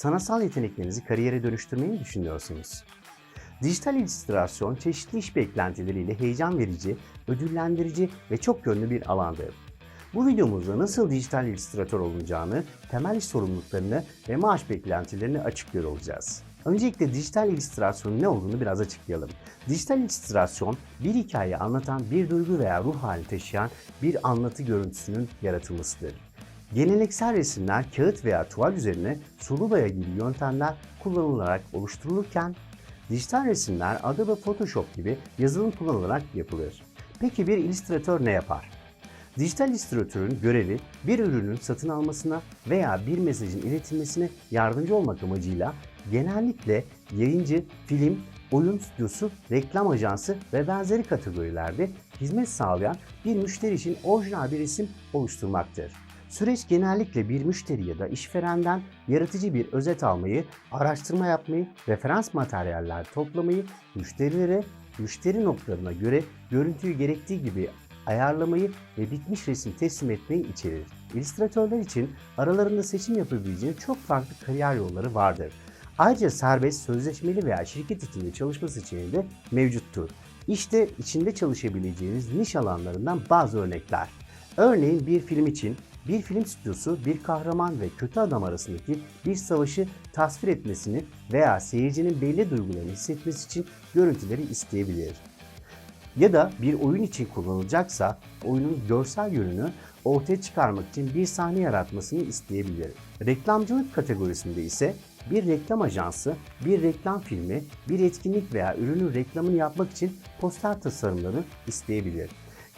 sanatsal yeteneklerinizi kariyere dönüştürmeyi düşünüyorsunuz? Dijital illüstrasyon çeşitli iş beklentileriyle heyecan verici, ödüllendirici ve çok yönlü bir alandır. Bu videomuzda nasıl dijital illüstratör olunacağını, temel iş sorumluluklarını ve maaş beklentilerini açıklıyor olacağız. Öncelikle dijital illüstrasyonun ne olduğunu biraz açıklayalım. Dijital illüstrasyon, bir hikaye anlatan bir duygu veya ruh hali taşıyan bir anlatı görüntüsünün yaratılmasıdır. Geleneksel resimler kağıt veya tuval üzerine sulu boya gibi yöntemler kullanılarak oluşturulurken, dijital resimler Adobe Photoshop gibi yazılım kullanılarak yapılır. Peki bir illüstratör ne yapar? Dijital illüstratörün görevi bir ürünün satın almasına veya bir mesajın iletilmesine yardımcı olmak amacıyla genellikle yayıncı, film, oyun stüdyosu, reklam ajansı ve benzeri kategorilerde hizmet sağlayan bir müşteri için orijinal bir resim oluşturmaktır. Süreç genellikle bir müşteri ya da işverenden yaratıcı bir özet almayı, araştırma yapmayı, referans materyaller toplamayı, müşterilere müşteri noktalarına göre görüntüyü gerektiği gibi ayarlamayı ve bitmiş resim teslim etmeyi içerir. İllüstratörler için aralarında seçim yapabileceği çok farklı kariyer yolları vardır. Ayrıca serbest, sözleşmeli veya şirket içinde çalışma seçeneği de mevcuttur. İşte içinde çalışabileceğiniz niş alanlarından bazı örnekler. Örneğin bir film için bir film stüdyosu bir kahraman ve kötü adam arasındaki bir savaşı tasvir etmesini veya seyircinin belli duygularını hissetmesi için görüntüleri isteyebilir. Ya da bir oyun için kullanılacaksa oyunun görsel yönünü ortaya çıkarmak için bir sahne yaratmasını isteyebilir. Reklamcılık kategorisinde ise bir reklam ajansı, bir reklam filmi, bir etkinlik veya ürünün reklamını yapmak için poster tasarımlarını isteyebilir.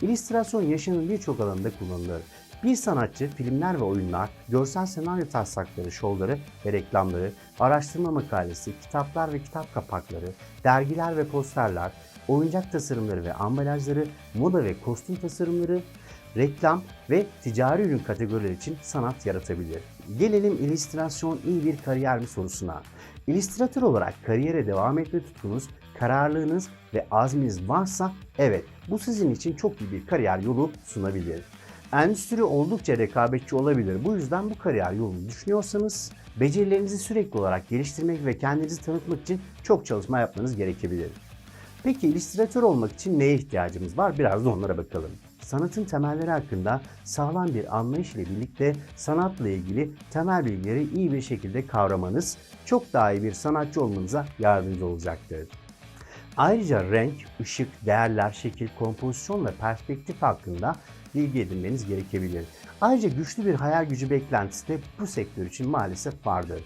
İllüstrasyon yaşamın birçok alanında kullanılır. Bir sanatçı filmler ve oyunlar, görsel senaryo taslakları, şovları ve reklamları, araştırma makalesi, kitaplar ve kitap kapakları, dergiler ve posterler, oyuncak tasarımları ve ambalajları, moda ve kostüm tasarımları, reklam ve ticari ürün kategorileri için sanat yaratabilir. Gelelim illüstrasyon iyi bir kariyer mi sorusuna. İllüstratör olarak kariyere devam etme tutkunuz, kararlılığınız ve azminiz varsa evet bu sizin için çok iyi bir kariyer yolu sunabilir. Endüstri oldukça rekabetçi olabilir. Bu yüzden bu kariyer yolunu düşünüyorsanız becerilerinizi sürekli olarak geliştirmek ve kendinizi tanıtmak için çok çalışma yapmanız gerekebilir. Peki illüstratör olmak için neye ihtiyacımız var? Biraz da onlara bakalım. Sanatın temelleri hakkında sağlam bir anlayış ile birlikte sanatla ilgili temel bilgileri iyi bir şekilde kavramanız çok daha iyi bir sanatçı olmanıza yardımcı olacaktır. Ayrıca renk, ışık, değerler, şekil, kompozisyon ve perspektif hakkında bilgi edinmeniz gerekebilir. Ayrıca güçlü bir hayal gücü beklentisi de bu sektör için maalesef vardır.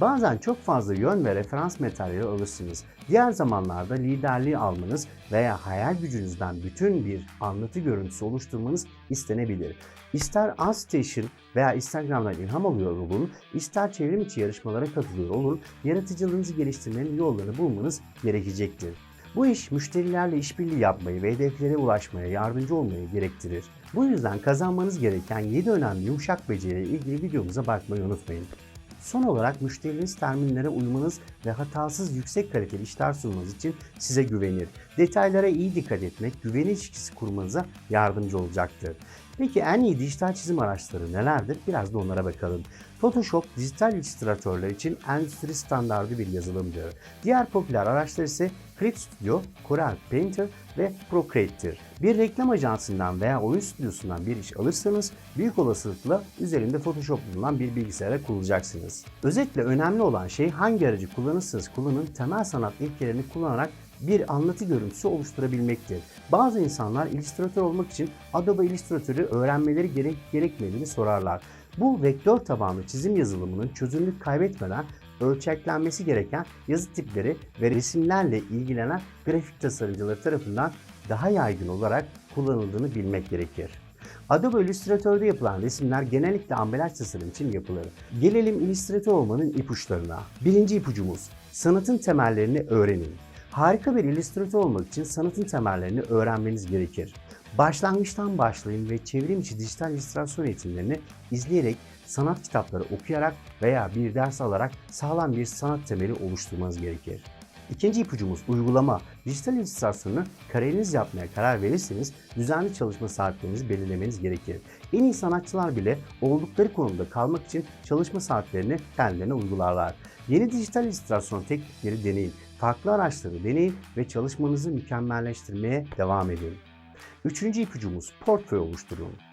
Bazen çok fazla yön ve referans materyali alırsınız. Diğer zamanlarda liderliği almanız veya hayal gücünüzden bütün bir anlatı görüntüsü oluşturmanız istenebilir. İster Station veya Instagram'dan ilham alıyor olun, ister çevrim içi yarışmalara katılıyor olun, yaratıcılığınızı geliştirmenin yollarını bulmanız gerekecektir. Bu iş müşterilerle işbirliği yapmayı ve hedeflere ulaşmaya yardımcı olmayı gerektirir. Bu yüzden kazanmanız gereken 7 önemli yumuşak beceriyle ilgili videomuza bakmayı unutmayın. Son olarak müşteriniz terminlere uymanız ve hatasız yüksek kaliteli işler sunmanız için size güvenir. Detaylara iyi dikkat etmek güven ilişkisi kurmanıza yardımcı olacaktır. Peki en iyi dijital çizim araçları nelerdir? Biraz da onlara bakalım. Photoshop dijital illüstratörler için endüstri standardı bir yazılımdır. Diğer popüler araçlar ise Clip Studio, Corel Painter ve Procreate'tir. Bir reklam ajansından veya oyun stüdyosundan bir iş alırsanız büyük olasılıkla üzerinde Photoshop bulunan bir bilgisayara kurulacaksınız. Özetle önemli olan şey hangi aracı kullanırsanız kullanın temel sanat ilkelerini kullanarak bir anlatı görüntüsü oluşturabilmektir. Bazı insanlar illüstratör olmak için Adobe Illustrator'ı öğrenmeleri gerek gerekmediğini sorarlar. Bu vektör tabanlı çizim yazılımının çözünürlük kaybetmeden ölçeklenmesi gereken yazı tipleri ve resimlerle ilgilenen grafik tasarımcıları tarafından daha yaygın olarak kullanıldığını bilmek gerekir. Adobe Illustrator'da yapılan resimler genellikle ambalaj tasarım için yapılır. Gelelim illüstratör olmanın ipuçlarına. Birinci ipucumuz, sanatın temellerini öğrenin. Harika bir illüstratör olmak için sanatın temellerini öğrenmeniz gerekir. Başlangıçtan başlayın ve çevrim içi dijital illüstrasyon eğitimlerini izleyerek, sanat kitapları okuyarak veya bir ders alarak sağlam bir sanat temeli oluşturmanız gerekir. İkinci ipucumuz uygulama. Dijital illüstrasyonu kariyeriniz yapmaya karar verirseniz düzenli çalışma saatlerinizi belirlemeniz gerekir. En iyi sanatçılar bile oldukları konumda kalmak için çalışma saatlerini kendilerine uygularlar. Yeni dijital illüstrasyon teknikleri deneyin, farklı araçları deneyin ve çalışmanızı mükemmelleştirmeye devam edin. Üçüncü ipucumuz portföy oluşturun.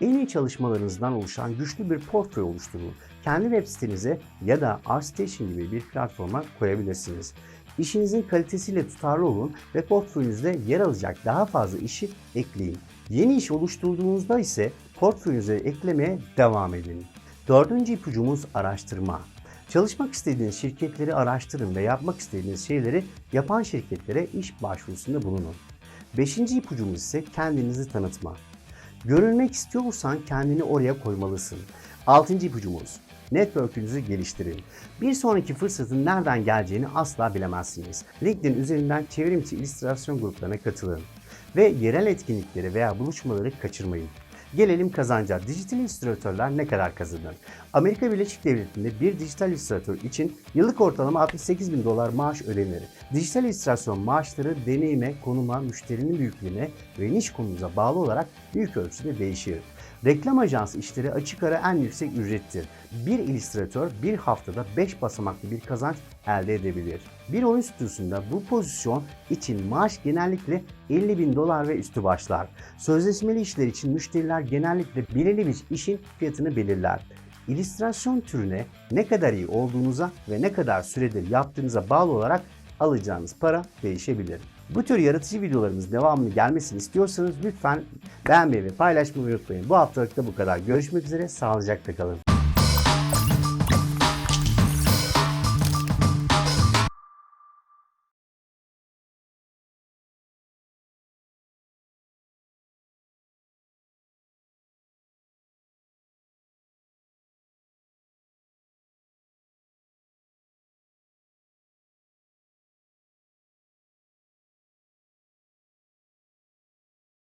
En iyi çalışmalarınızdan oluşan güçlü bir portföy oluşturun. Kendi web sitenize ya da ArtStation gibi bir platforma koyabilirsiniz. İşinizin kalitesiyle tutarlı olun ve portföyünüzde yer alacak daha fazla işi ekleyin. Yeni iş oluşturduğunuzda ise portföyünüze eklemeye devam edin. Dördüncü ipucumuz araştırma. Çalışmak istediğiniz şirketleri araştırın ve yapmak istediğiniz şeyleri yapan şirketlere iş başvurusunda bulunun. Beşinci ipucumuz ise kendinizi tanıtma. Görülmek istiyorsan kendini oraya koymalısın. Altıncı ipucumuz. Network'ünüzü geliştirin. Bir sonraki fırsatın nereden geleceğini asla bilemezsiniz. LinkedIn üzerinden çevrimçi illüstrasyon gruplarına katılın. Ve yerel etkinlikleri veya buluşmaları kaçırmayın. Gelelim kazanca. Dijital illüstratörler ne kadar kazanır? Amerika Birleşik Devletleri'nde bir dijital illüstratör için yıllık ortalama 68 bin dolar maaş ödenir. Dijital illüstrasyon maaşları deneyime, konuma, müşterinin büyüklüğüne ve niş konumuza bağlı olarak büyük ölçüde değişir. Reklam ajansı işleri açık ara en yüksek ücrettir. Bir illüstratör bir haftada 5 basamaklı bir kazanç elde edebilir. Bir oyun stüdyosunda bu pozisyon için maaş genellikle 50 bin dolar ve üstü başlar. Sözleşmeli işler için müşteriler genellikle belirli bir işin fiyatını belirler. İllüstrasyon türüne ne kadar iyi olduğunuza ve ne kadar süredir yaptığınıza bağlı olarak alacağınız para değişebilir. Bu tür yaratıcı videolarımız devamlı gelmesini istiyorsanız lütfen beğenmeyi ve paylaşmayı unutmayın. Bu haftalık da bu kadar. Görüşmek üzere, sağlıcakla kalın.